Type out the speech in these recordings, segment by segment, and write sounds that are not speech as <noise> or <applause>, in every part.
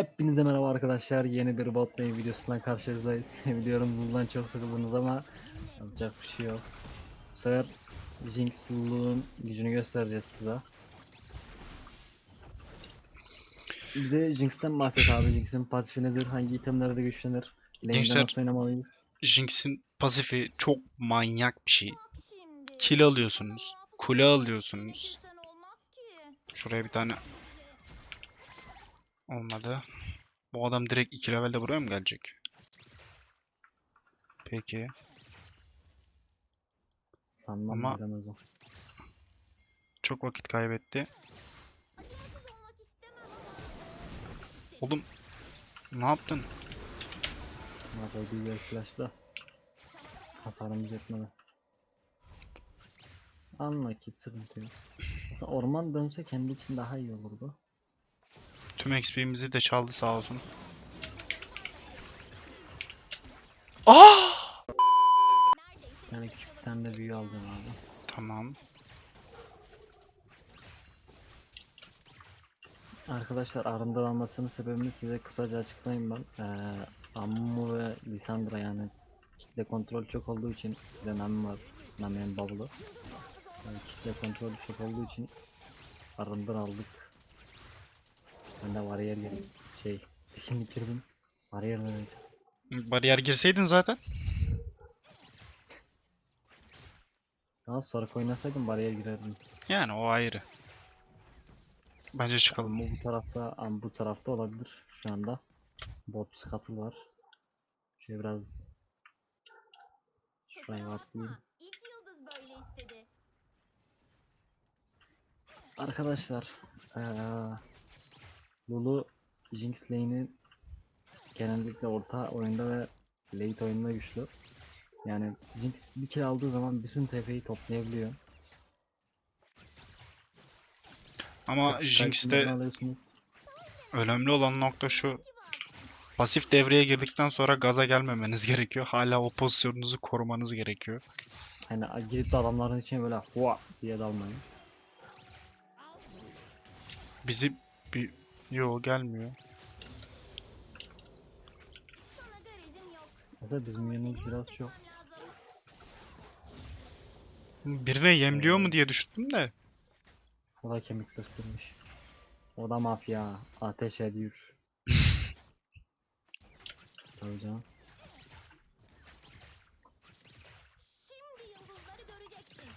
Hepinize merhaba arkadaşlar. Yeni bir bot lane videosundan karşınızdayız. <laughs> Biliyorum bundan çok sıkıldınız ama yapacak bir şey yok. Bu sefer Jinx Lulu'nun gücünü göstereceğiz size. Bize Jinx'ten bahset abi. Jinx'in pasifi nedir? Hangi itemlerde güçlenir? Lane'de nasıl oynamalıyız? Jinx'in pasifi çok manyak bir şey. Kill alıyorsunuz. Kule alıyorsunuz. Şuraya bir tane olmadı. Bu adam direkt 2 levelde buraya mı gelecek? Peki. Sanmam Ama-. Çok vakit kaybetti. Oğlum ne yaptın? O güzel flash'ta. Hasarımız yetmedi. Anla ki sıkıntı yok. Aslında orman dönse kendi için daha iyi olurdu. Tüm XP'mizi de çaldı sağ olsun. Ah! Yani küçük bir tane de büyü alacağım abi. Tamam. Arkadaşlar arındıranmasının sebebini size kısaca açıklayayım ben. Ee, Ammu ve Lisandra yani kitle kontrol çok olduğu için Nami var. Nami'nin bavulu. Yani kitle kontrol çok olduğu için arındır aldık. Ben de bariyer girdim. Şey, dişimi bitirdim. Bariyer vereceğim. Bariyer girseydin zaten. Daha sonra oynasaydım bariyer girerdim. Yani o ayrı. Bence çıkalım. Ama bu tarafta, ama bu tarafta olabilir şu anda. Bot scuttle var. Şöyle biraz şuraya atlayayım. İlk yıldız böyle istedi. Arkadaşlar, eee Lulu Jinx lane'i genellikle orta oyunda ve late oyunda güçlü. Yani Jinx bir kill aldığı zaman bütün TF'yi toplayabiliyor. Ama Jinx'te önemli olan nokta şu. Pasif devreye girdikten sonra gaza gelmemeniz gerekiyor. Hala o pozisyonunuzu korumanız gerekiyor. Hani girip de adamların içine böyle hua diye dalmayın. Bizi bir... Yo gelmiyor. Mesela bizim yanımız biraz çok. Birine yemliyor mu diye düşündüm de. O da kemik sıktırmış. O da mafya. Ateş ediyor. <laughs> Tabii canım. Şimdi yıldızları göreceksin.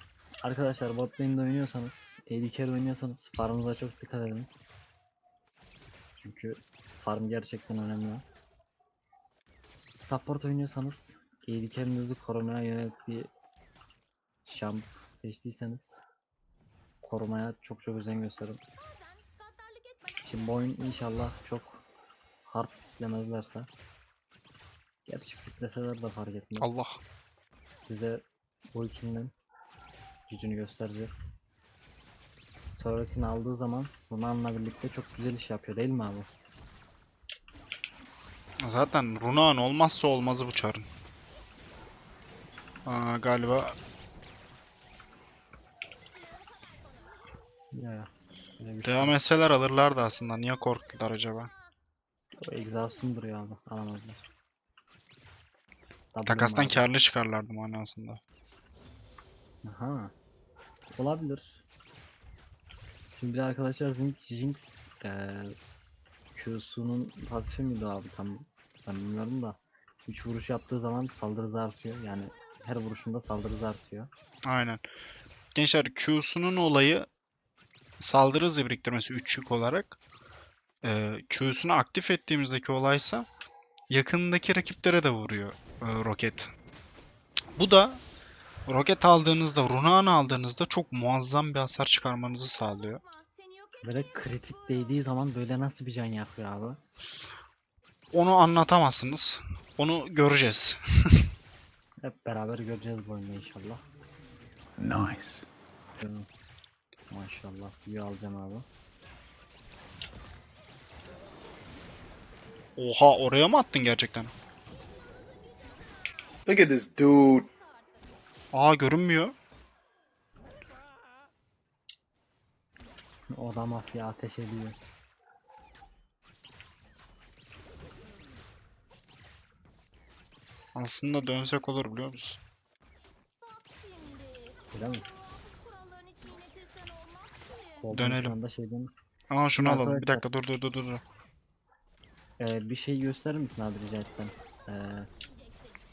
Arkadaşlar bot lane'de oynuyorsanız, AD carry oynuyorsanız farmınıza çok dikkat edin. Çünkü farm gerçekten önemli. Support oynuyorsanız, AD carry'nizi korumaya yönelik bir champ seçtiyseniz korumaya çok çok özen gösterin. Şimdi bu oyun inşallah çok hard kitlemezlerse Gerçi kitleseler de fark etmez. Allah. Size bu ikilinin gücünü göstereceğiz. Turret'ini aldığı zaman Runan'la birlikte çok güzel iş yapıyor değil mi abi? Zaten Runaan olmazsa olmazı bu çarın. Aa, galiba Ya bir şey. devam etseler alırlardı aslında. Niye korktular acaba? O egzastım duruyor abi. Alamazlar. Takastan abi. karlı çıkarlardı manasında. Aha. Olabilir. Şimdi bir arkadaşlar Jinx, Jinx eee Q'sunun pasifi miydi abi tam ben bilmiyorum da 3 vuruş yaptığı zaman saldırı artıyor. Yani her vuruşunda saldırı artıyor. Aynen. Gençler Q'sunun olayı saldırı hızı biriktirmesi 3 yük olarak. Ee, Q'sunu aktif ettiğimizdeki olaysa yakındaki rakiplere de vuruyor e, roket. Bu da roket aldığınızda, Runaan aldığınızda çok muazzam bir hasar çıkarmanızı sağlıyor. de kritik değdiği zaman böyle nasıl bir can yakıyor abi? Onu anlatamazsınız. Onu göreceğiz. <laughs> Hep beraber göreceğiz bu oyunu inşallah. Nice. Maşallah. İyi alacağım abi. Oha oraya mı attın gerçekten? Look at this dude. Aa görünmüyor. O da mafya ateş ediyor. Aslında dönsek olur biliyor musun? Öyle mi? Dönelim. Şu şeyden... Aa şunu Arkadaşlar. alalım. Bir dakika dur dur dur dur. Ee, bir şey gösterir misin abi rica etsem? Ee,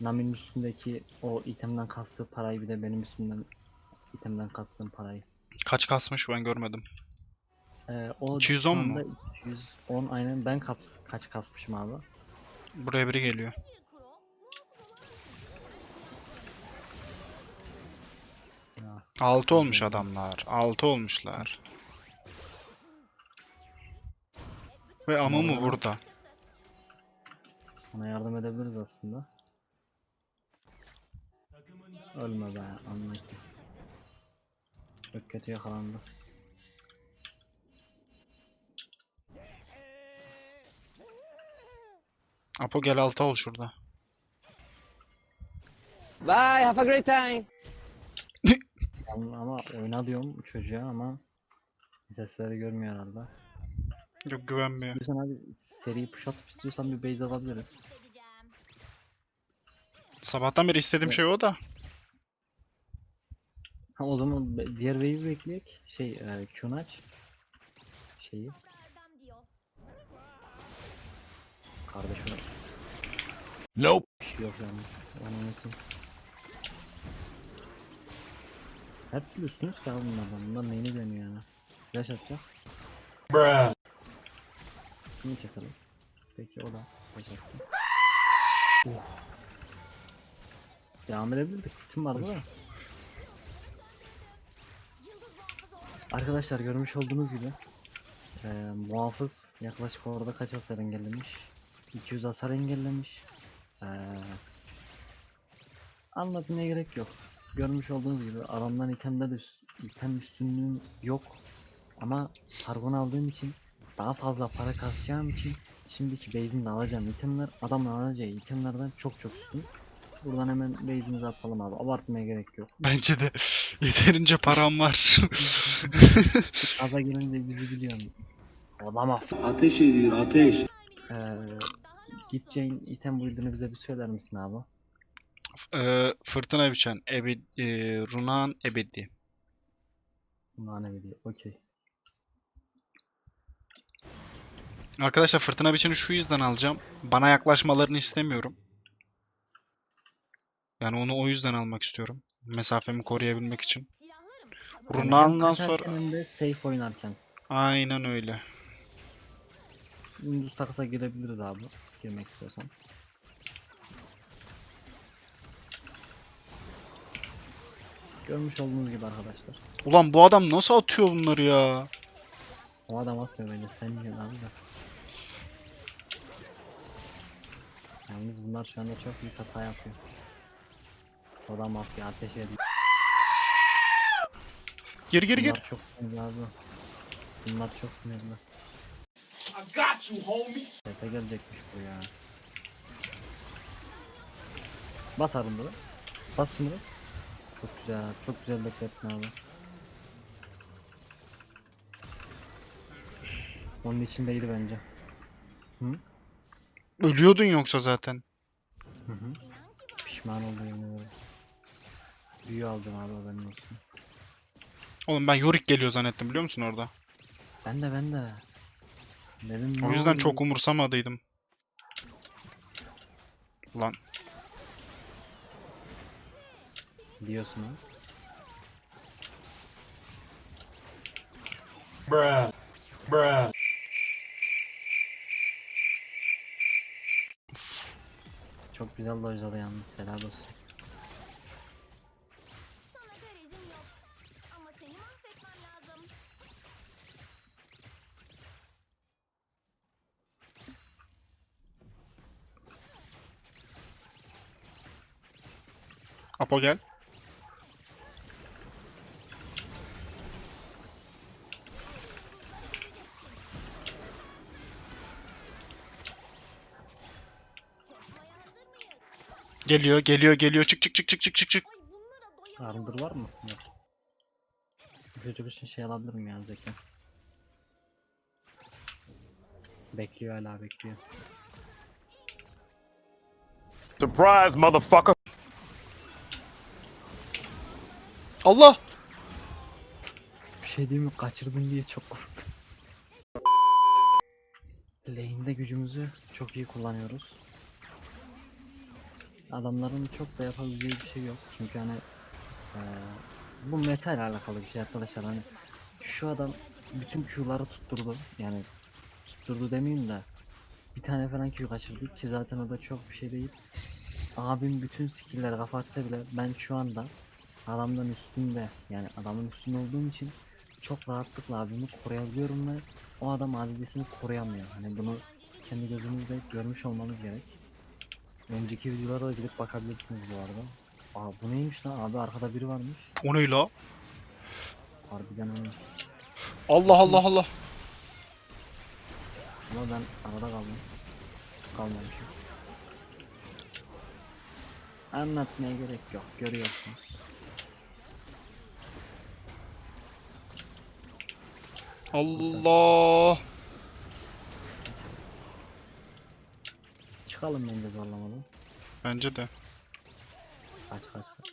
Nami'nin üstündeki o itemden kastığı parayı bir de benim üstümden itemden kastığım parayı. Kaç kasmış ben görmedim. Ee, o 210 şu mu? anda 210 aynen ben kas kaç kasmışım abi? Buraya biri geliyor. Ya, 6 olmuş adamlar. 6 olmuşlar. Ve Amumu Vallahi. burada. ona yardım edebiliriz aslında. Ölme be anlayın. Çok kötü yakalandı. Apo gel 6 ol şurada. Bye, have a great time. Ama, oyna diyorum çocuğa ama sesleri görmüyor herhalde. Yok güvenmiyor. İstiyorsan abi seri push atıp istiyorsan bir base alabiliriz. Sabahtan beri istediğim Evet. şey o da. Ha o zaman be- diğer wave'i bekleyek. Şey e, Q'nu aç. Şeyi kardeşim Nope. bir şey yok yalnız. Onu unutun. Her türlü üstünüz abi bunlardan. Bunlar neyini deniyor yani. Flash atacak. Şunu keselim. Peki o da atsın. Oh. Devam edebilirdik. Kitim vardı da. Arkadaşlar görmüş olduğunuz gibi eee muhafız yaklaşık orada kaç hasar engellemiş? 200 hasar engellemiş. Eee anlatmaya gerek yok. Görmüş olduğunuz gibi adamdan itemde de item üstünlüğüm yok. Ama karbon aldığım için daha fazla para kasacağım için şimdiki base'ini de alacağım itemler adamın alacağı itemlerden çok çok üstün. Buradan hemen base'imizi atalım abi. Abartmaya gerek yok. Bence de <laughs> yeterince param var. <laughs> Gaza gelince bizi biliyorsun. Adam af. Ateş ediyor ateş. Ee, gideceğin item build'ini bize bir söyler misin abi? Ee, fırtına biçen ebedi, e, Runan ebedi. Bunlar ne biliyor? Okey. Arkadaşlar fırtına biçeni şu yüzden alacağım. Bana yaklaşmalarını istemiyorum. Yani onu o yüzden almak istiyorum. Mesafemi koruyabilmek için. Runan'dan sonra safe oynarken. aynen öyle. Dümdüz takasa girebiliriz abi. Girmek istiyorsan. Görmüş olduğunuz gibi arkadaşlar. Ulan bu adam nasıl atıyor bunları ya? O adam atmıyor bence sen yiyorsun abi de. Yalnız bunlar şu anda çok büyük hata yapıyor. O da mafya ateş ediyor. Geri geri gir. Bunlar çok sinirli abi. Bunlar çok sinirli. I got you homie. Tepe gelecekmiş bu ya. Bas arındı. Bas şimdi. Çok güzel, çok güzel beklettin abi. Onun içindeydi bence. Ölüyordun yoksa zaten. Hı hı. Pişman oldum yemin ederim. Büyü aldım abi haberin olsun. Oğlum ben Yorick geliyor zannettim biliyor musun orada? Ben de ben de. Dedim, O yüzden oldu? çok umursamadıydım. Ulan diyorsun ha. Bruh. Bruh. Çok güzel dojladı yalnız helal olsun. Sana garezim yok. Ama seni mahvetmem lazım. Apo gel. Geliyor geliyor geliyor çık çık çık çık çık çık çık. Arındır var mı? Yok. Bu çocuk için şey alabilirim ya Zeki. Bekliyor hala bekliyor. Surprise, motherfucker. Allah! Bir şey diyeyim mi? Kaçırdın diye çok korktum. Lane'de gücümüzü çok iyi kullanıyoruz. Adamların çok da yapabileceği bir şey yok. Çünkü hani eee, bu metal alakalı bir şey arkadaşlar. Hani şu adam bütün Q'ları tutturdu. Yani tutturdu demeyeyim de bir tane falan Q kaçırdık ki zaten o da çok bir şey değil. Abim bütün skill'leri kapatsa bile ben şu anda adamdan üstünde yani adamın üstünde olduğum için çok rahatlıkla abimi koruyabiliyorum ve o adam ADC'sini koruyamıyor. Hani bunu kendi gözünüzle görmüş olmanız gerek. Önceki videolara da gidip bakabilirsiniz bu arada. Aa bu neymiş lan abi arkada biri varmış. O ne la? Harbiden öyle. Allah Allah Allah. Ama ben arada kaldım. Kalmamışım. Anlatmaya gerek yok görüyorsunuz. Allah! Çıkalım bence zorlamadan. Bence de. Kaç kaç kaç.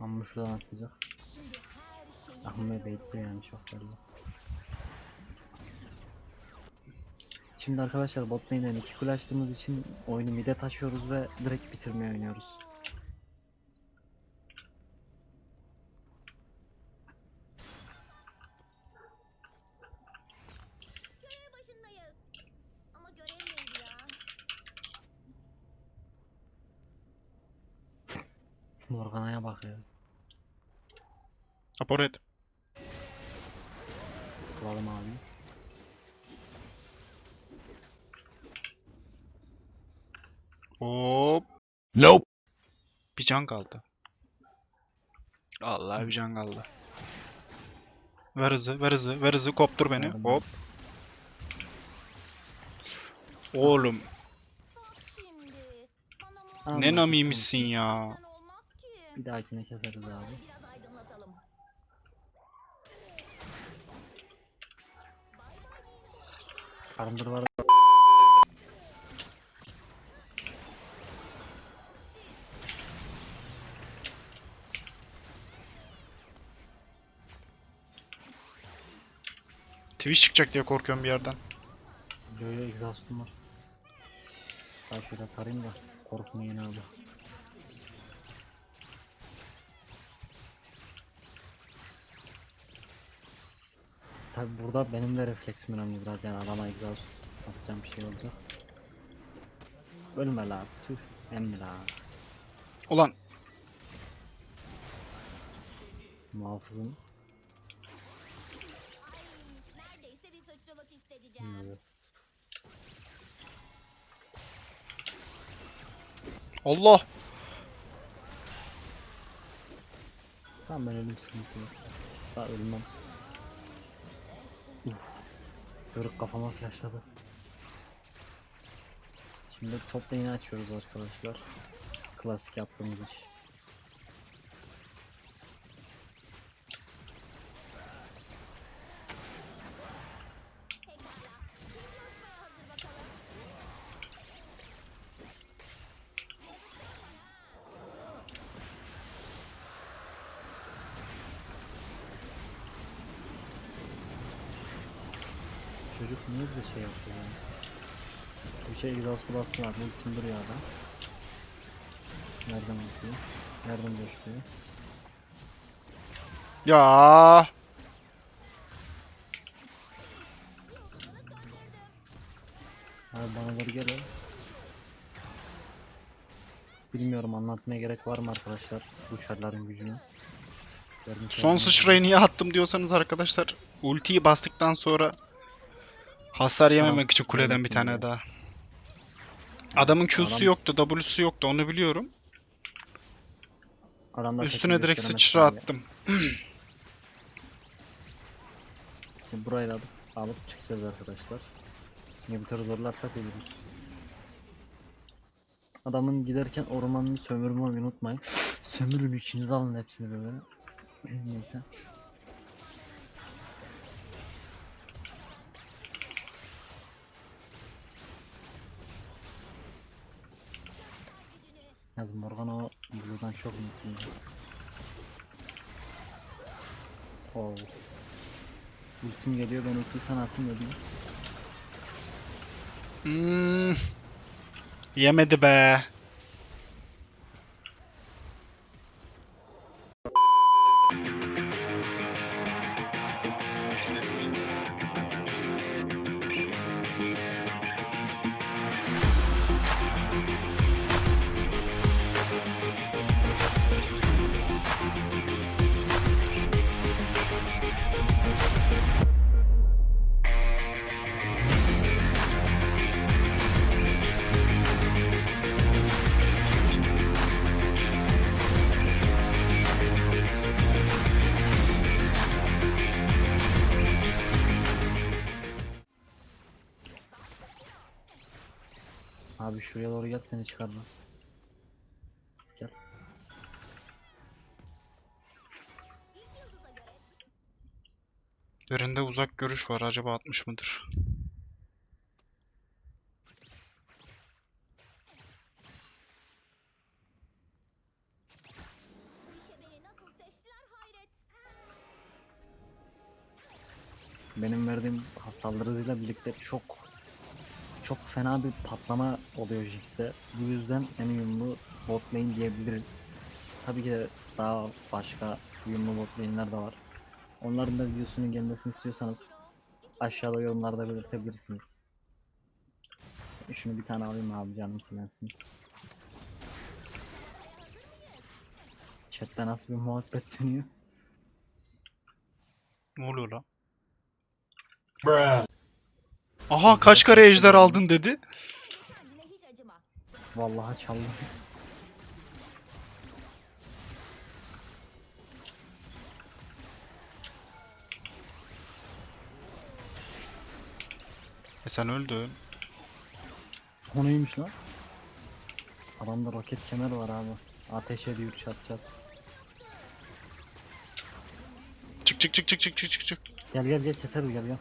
Amma şuradan atlayacak. Ahmet bekliyor yani çok belli. Şimdi arkadaşlar bot lane'den iki kule açtığımız için oyunu mid'e taşıyoruz ve direkt bitirmeye oynuyoruz. Morgana'ya bak ya. Can kaldı. Allah bir can kaldı. Ver hızı, ver hızı, ver hızı. Koptur beni. Hop. Oğlum Anladım, ne namiymişsin ya. Bir dahakine keseriz abi. Biraz aydınlatalım. Arındır var. Twitch çıkacak diye korkuyorum bir yerden. Yo exhaust'um var. Daha şöyle tarayayım da korkmayın abi. Tabi burada benim de refleksim önemli biraz yani adama exhaust atacağım bir şey olacak. Ölme la tüh emmi la Ulan muhafızın Allah. Tamam ben ölüm sıkıntı yok. Daha ölmem. Uf. Görüp kafama flashladı. Şimdi top lane'i açıyoruz arkadaşlar. Klasik yaptığımız iş. 2 egzoz blast var. Bu kim duruyor adam? Nereden bakıyor? Nereden düştü? Ya. Abi bana doğru gelin. Bilmiyorum anlatmaya gerek var mı arkadaşlar bu çarların gücünü. Gördüğünüz Son sıçrayı niye attım diyorsanız arkadaşlar ultiyi bastıktan sonra hasar yememek için kuleden bir tane daha. Adamın Q'su Adam- yoktu, W'su yoktu onu biliyorum. Adamlar Üstüne direkt sıçra attım. Şimdi burayı da alıp, alıp çıkacağız arkadaşlar. Inhibitörü zorlarsak ölürüz. Adamın giderken ormanını sömürmeyi unutmayın. Sömürün içinize alın hepsini böyle. <sniffs> Neyse. Yaz Morgana buradan çok mutluyum. Oo. Ultim geliyor ben ultiyi sana atayım dedim. Hmm. Yemedi be. Çıkarmaz. Gel. Üzerinde uzak görüş var. Acaba atmış mıdır? Benim verdiğim saldırı hızıyla birlikte çok çok fena bir patlama oluyor Jix'e. Bu yüzden en uyumlu bot lane diyebiliriz. Tabii ki de daha başka uyumlu bot lane'ler de var. Onların da videosunun gelmesini istiyorsanız aşağıda yorumlarda belirtebilirsiniz. Şunu bir tane alayım abi canım filansın. Chatte nasıl bir muhabbet dönüyor? Ne oluyor lan? Bruh. Aha kaç kare ejder aldın dedi. Vallahi çaldım. E sen öldün. O neymiş lan? Adamda roket kemer var abi. Ateş ediyor çat çat. Çık çık çık çık çık çık çık çık. Gel gel gel keseriz gel gel.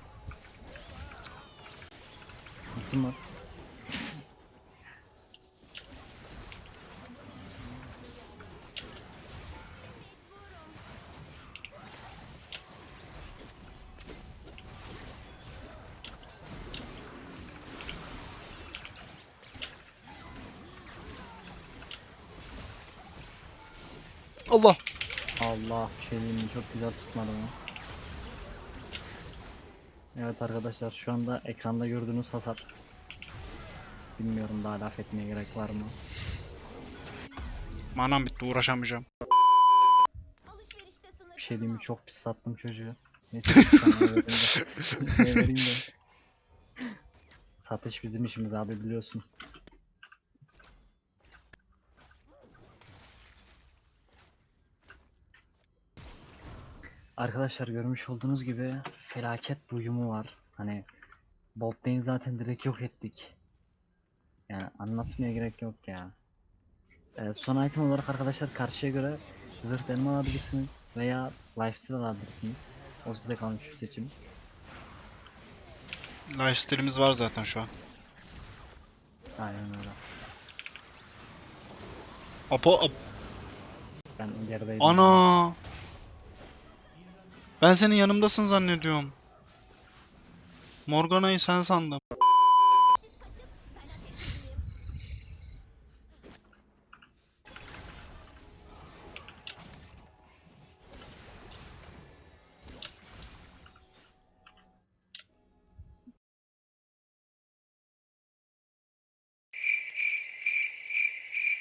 Ultim var. Allah. Allah bir şey diyeyim çok güzel tutmadı mı? Evet arkadaşlar şu anda ekranda gördüğünüz hasar. Bilmiyorum daha laf etmeye gerek var mı? Manam bitti uğraşamayacağım. Bir şey diyeyim mi? Çok pis sattım çocuğu. <laughs> Ne vereyim de. Satış bizim işimiz abi biliyorsun. Arkadaşlar görmüş olduğunuz gibi felaket bir uyumu var. Hani lane zaten direkt yok ettik. Yani anlatmaya gerek yok ya. Ee, son item olarak arkadaşlar karşıya göre zırh delme alabilirsiniz veya lifesteal alabilirsiniz. O size kalmış bir seçim. Lifesteal'imiz var zaten şu an. Aynen öyle. Apo ap- Ben gerideydim. Ana. Ben senin yanımdasın zannediyorum. Morgana'yı sen sandım.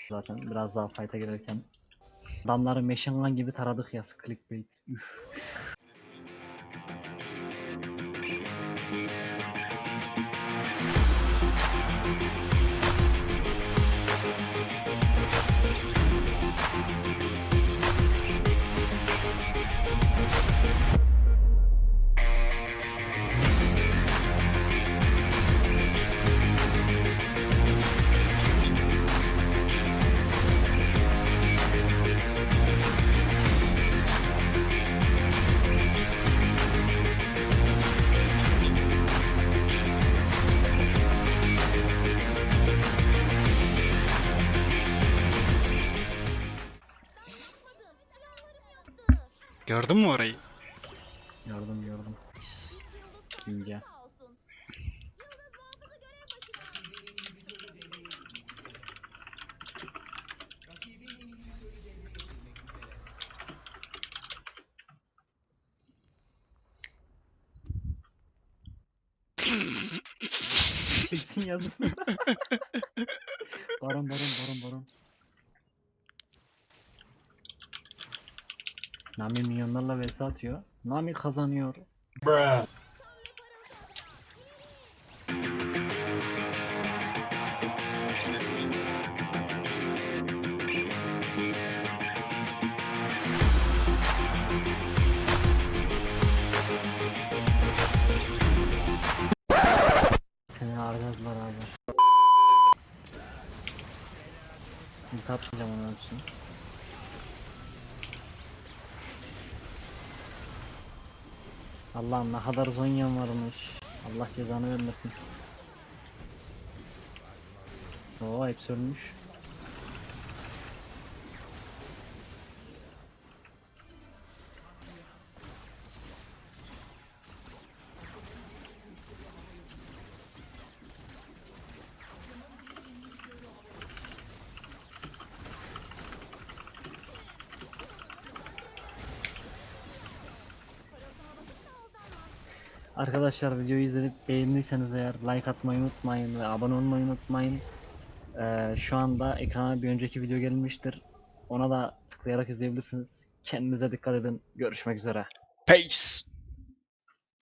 Zaten biraz daha fight'a girerken. Adamları machine gibi taradık ya clickbait. Üf. Gördün mü orayı? Gördüm gördüm. Başında. Çeksin yazın. baron baron baron baron. Nami milyonlarla vs atıyor. Nami kazanıyor. Bruh. Allah'ım ne kadar Zonya'm varmış. Allah cezanı vermesin. Oo hepsi ölmüş. Arkadaşlar videoyu izledip beğendiyseniz eğer like atmayı unutmayın ve abone olmayı unutmayın. Ee, şu anda ekrana bir önceki video gelmiştir. Ona da tıklayarak izleyebilirsiniz. Kendinize dikkat edin. Görüşmek üzere. Peace.